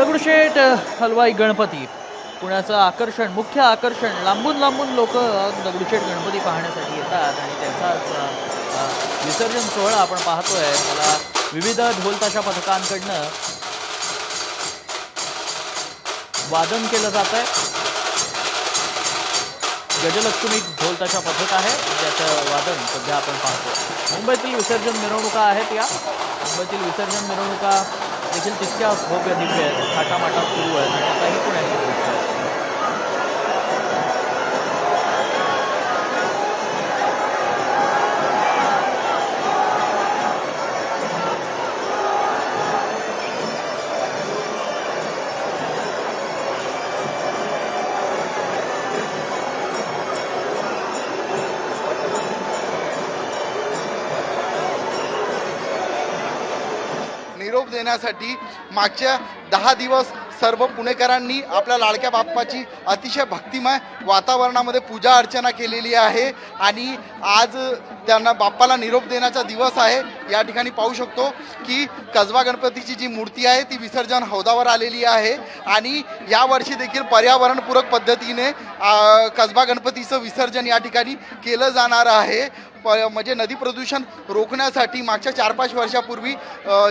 दगडूशेठ हलवाई गणपती. पुण्याचं आकर्षण मुख्य आकर्षण लांबून लांबून लोक दगडूशेठ गणपती पाहण्यासाठी येतात आणि त्यांचाच विसर्जन सोहळा आपण पाहतोय. त्याला विविध ढोलताशा पथकांकडनं वादन केलं जात आहे गजलक्ष्मी ढोलताशा पथक आहे. ज्याचं वादन सध्या आपण पाहतो. मुंबईतील विसर्जन मिरवणुका आहेत या. मुंबईतील विसर्जन मिरवणुका देखील तितक्या भव्य दिव्य आहेत. थाटामाटा सुरू आहेत आणि आता ही निरोप देण्यासाठी मागच्या दहा दिवस सर्व पुणेकरांनी आपल्या लाडक्या बाप्पाची अतिशय भक्तिमय वातावरणामध्ये पूजा अर्चना केलेली आहे. आणि आज त्यांना बाप्पाला निरोप देण्याचा दिवस आहे. या ठिकाणी पाहू शकतो की कसबा गणपतीची जी मूर्ती आहे ती विसर्जन हौदावर आलेली आहे. आणि यावर्षी देखील पर्यावरणपूरक पद्धतीने कसबा गणपतीचं विसर्जन या ठिकाणी केलं जाणार आहे. म्हणजे नदी प्रदूषण रोखण्यासाठी मागच्या चार पाच वर्षापूर्वी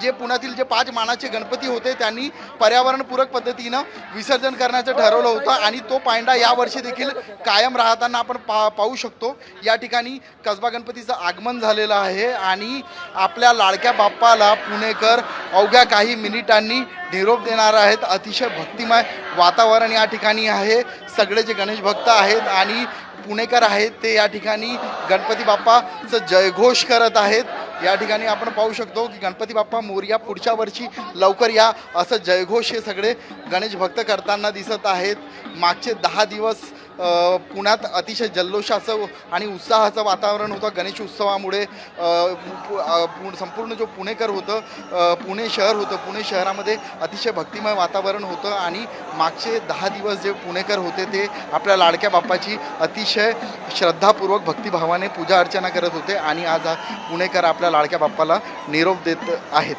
जे पुण्यातील जे पाच मानाचे गणपती होते त्यांनी पर्यावरणपूरक पद्धतीनं विसर्जन करण्याचं ठरवलं होतं आणि तो पायंडा यावर्षी देखील कायम राहताना आपण पा पाहू शकतो. या ठिकाणी कसबा गणपतीचं आगमन झालेलं आहे आणि आपल्या लाडक्या बाप्पाला पुणेकर अवघ्या काही मिनिटांनी निरोप देणार आहेत. अतिशय भक्तिमय वातावरण या ठिकाणी आहे. सगळे जे गणेश भक्त आहेत आणि पुणेकर आहेत ते या ठिकाणी. गणपती बाप्पाचं जयघोष करत आहेत. या ठिकाणी आपण पाहू शकतो की गणपती बाप्पा मोर्या पुढच्या वर्षी लवकर या. असं जयघोष हे सगळे गणेश भक्त करताना दिसत आहेत. मागचे दहा दिवस पुण्यात अतिशय जल्लोषाचं आणि उत्साहाचं वातावरण होतं. गणेश उत्सवामुळे पु- संपूर्ण जो पुणेकर होतं पुणे शहर होतं. पुणे शहरामध्ये अतिशय भक्तिमय वातावरण होतं आणि मागचे दहा दिवस जे पुणेकर होते ते आपल्या लाडक्या बाप्पाची अतिशय श्रद्धापूर्वक भक्तिभावाने पूजा अर्चना करत होते आणि आज हा पुणेकर आपल्या लाडक्या बाप्पाला निरोप देत आहेत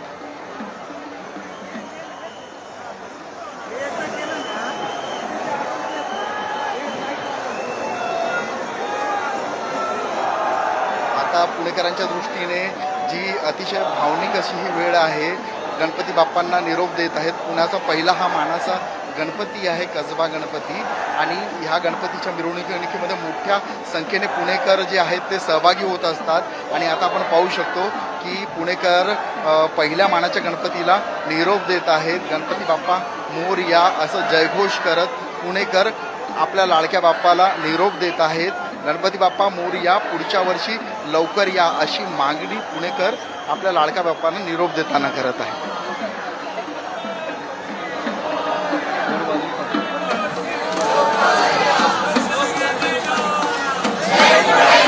आता पुणेकरांच्या दृष्टीने जी अतिशय भावनिक अशी ही वेळ आहे गणपती बाप्पांना निरोप देत आहेत. पुण्याचा पहिला हा मानाचा गणपती आहे कसबा गणपती. आणि ह्या गणपतीच्या मिरवणुकीमध्ये मोठ्या संख्येने पुणेकर जे आहेत ते सहभागी होत असतात. आणि आता आपण पाहू शकतो की पुणेकर पहिल्या मानाच्या गणपतीला निरोप देत आहेत. गणपती बाप्पा मोर या असं जयघोष करत पुणेकर आपल्या लाडक्या बाप्पाला निरोप देत आहेत. गणपती बाप्पा मोर या पुढच्या वर्षी लवकर या अशी मागणी पुणेकर आपल्या लाडक्या बाप्पांना निरोप देताना करत आहे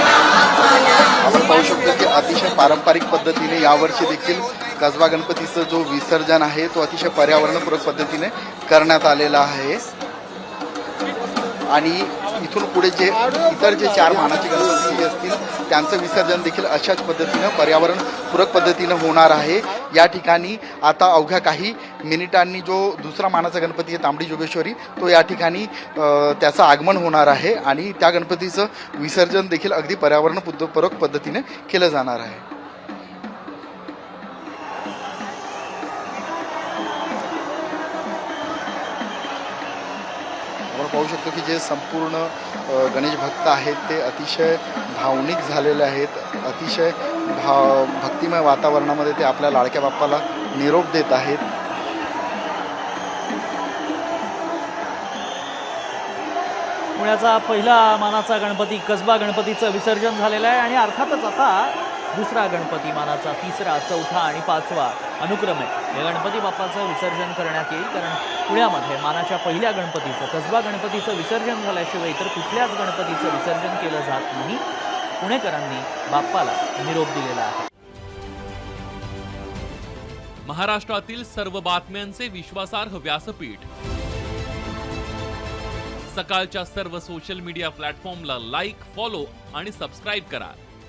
आपण पाहू शकतो की अतिशय पारंपरिक पद्धतीने यावर्षी देखील कसबा गणपतीचं जो विसर्जन आहे तो अतिशय पर्यावरणपूरक पद्धतीने करण्यात आलेला आहे. आणि इथून पुढे जे इतर जे चार मानाचे गणपती असतील त्यांचं विसर्जन देखील अशाच पद्धतीनं पर्यावरणपूरक पद्धतीनं होणार आहे. या ठिकाणी आता अवघ्या काही मिनिटांनी जो दुसरा मानाचा गणपती आहे तांबडी जोगेश्वरी तो या ठिकाणी त्याचं आगमन होणार आहे आणि त्या गणपतीचं विसर्जन देखील अगदी पर्यावरणपूरक पद्धतीने केलं जाणार आहे. पाहू शकतो की जे संपूर्ण गणेश भक्त आहेत ते अतिशय भावनिक झालेले आहेत. अतिशय भाव भक्तिमय वातावरणामध्ये ते आपल्या लाडक्या बाप्पाला निरोप देत आहेत. पुण्याचा पहिला मानाचा गणपती कसबा गणपतीचं विसर्जन झालेलं आहे आणि अर्थातच आता दुसरा गणपती मानाचा तिसरा चौथा आणि पाचवा अनुक्रमे. या गणपती बाप्पाचं विसर्जन करण्यात येईल कारण पुण्यामध्ये मानाच्या पहिल्या गणपतीचं कसबा गणपतीचं विसर्जन झाल्याशिवाय इतर कुठल्याच गणपतीचं विसर्जन केलं जात नाही. पुणेकरांनी बाप्पाला निरोप दिलेला आहे. महाराष्ट्रातील सर्व बातम्यांचे विश्वासार्ह व्यासपीठ. सकाळच्या सर्व सोशल मीडिया प्लॅटफॉर्मला लाईक फॉलो आणि सबस्क्राईब करा.